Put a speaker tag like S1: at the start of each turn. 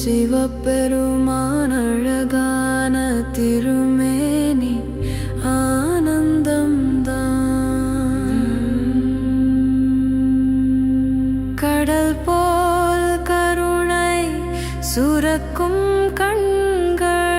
S1: சிவபெருமான் அழகான திருமேனி ஆனந்தம்தான். கடல் போல் கருணை சுரக்கும் கண்கள்